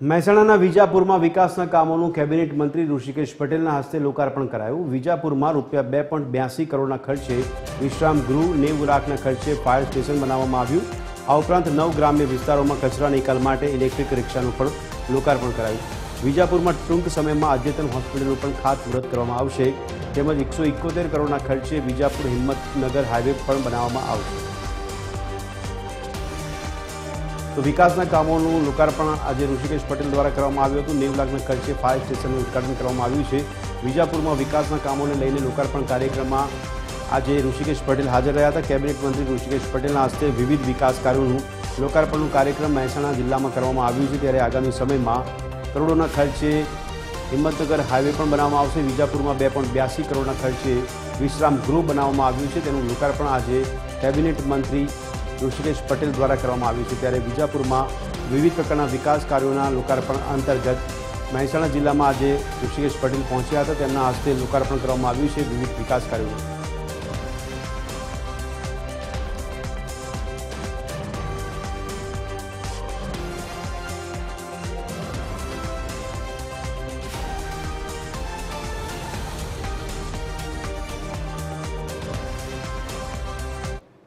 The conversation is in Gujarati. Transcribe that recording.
મહેસાણાના વિજાપુરમાં વિકાસના કામોનું કેબિનેટ મંત્રી ઋષિકેશ પટેલના હસ્તે લોકાર્પણ કરાયું. વિજાપુરમાં રૂપિયા બે પોઈન્ટ બ્યાસી કરોડના ખર્ચે વિશ્રામ ગૃહ, નેવું લાખના ખર્ચે ફાયર સ્ટેશન બનાવવામાં આવ્યું. આ ઉપરાંત નવ ગ્રામ્ય વિસ્તારોમાં કચરા નિકાલ માટે ઇલેક્ટ્રિક રિક્ષાનું પણ લોકાર્પણ કરાયું. વિજાપુરમાં ટૂંક સમયમાં અદ્યતન હોસ્પિટલનું પણ ખાતમુહૂર્ત કરવામાં આવશે. તેમજ એકસો ઇકોતેર કરોડના ખર્ચે વિજાપુર હિંમતનગર હાઈવે પણ બનાવવામાં આવશે. તો વિકાસના કામોનું લોકાર્પણ આજે ઋષિકેશ પટેલ દ્વારા કરવામાં આવ્યું હતું. નેવ લાખના ખર્ચે ફાયર સ્ટેશનનું ઉદઘાટન કરવામાં આવ્યું છે. વિજાપુરમાં વિકાસના કામોને લઈને લોકાર્પણ કાર્યક્રમમાં આજે ઋષિકેશ પટેલ હાજર રહ્યા હતા. કેબિનેટ મંત્રી ઋષિકેશ પટેલના હસ્તે વિવિધ વિકાસ કાર્યોનું લોકાર્પણનું કાર્યક્રમ મહેસાણા જિલ્લામાં કરવામાં આવ્યું છે. ત્યારે આગામી સમયમાં કરોડોના ખર્ચે હિંમતનગર હાઈવે પણ બનાવવામાં આવશે. વિજાપુરમાં બે પોઈન્ટ બ્યાસી કરોડના ખર્ચે વિશ્રામ ગૃહ બનાવવામાં આવ્યું છે. તેનું લોકાર્પણ આજે કેબિનેટ મંત્રી ઋષિકેશ પટેલ દ્વારા કરવામાં આવ્યું છે. ત્યારે વિજાપુરમાં વિવિધ પ્રકારના વિકાસ કાર્યોના લોકાર્પણ અંતર્ગત મહેસાણા જિલ્લામાં આજે ઋષિકેશ પટેલ પહોંચ્યા હતા. તેમના હસ્તે લોકાર્પણ કરવામાં આવ્યું છે. વિવિધ વિકાસ કાર્યોનું